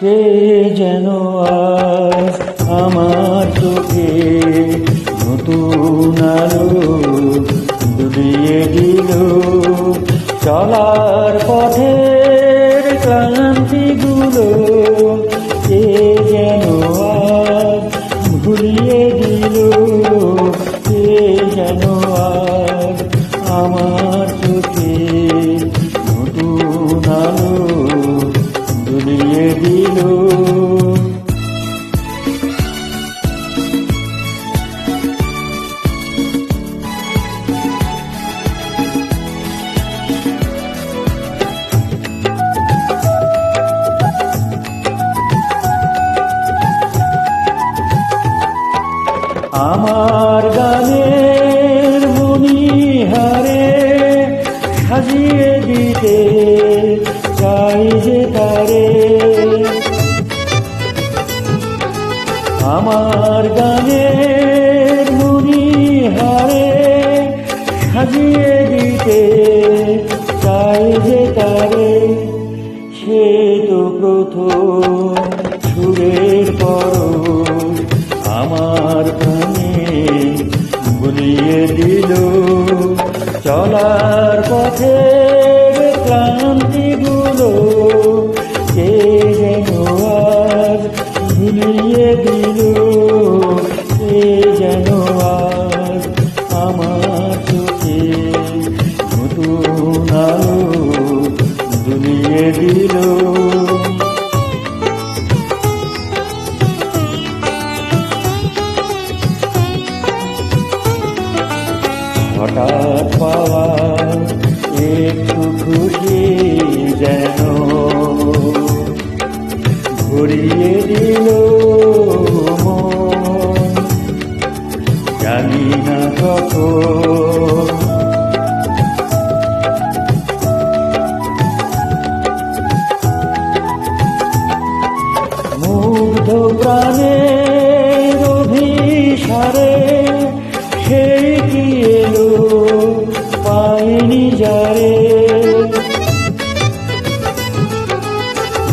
কে যেন আজ আমার চোখে নতুন আলো দুলিয়ে দিল। চলার পথের ক্লান্তিগুলো কে যেন আজ ভুলিয়ে দিল। কে যেন আজ আমার আমার গানের মনিহারে সাজিয়ে দিতে চাই যে তারে। আমার গানের মনিহারে সাজিয়ে দিতে বুলিয়ে দিল। চলার পথে ক্লান্তিগুলো সে যেন আজ ভুলিয়ে দিল। সে যেন হঠাৎ পাওয়া একটু খুশি যেন ঘুরিয়ে দিল জানি না কখন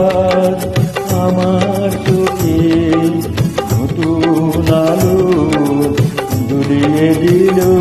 রাত আমার চোখে নতুন আলো দুলিয়ে দিলো।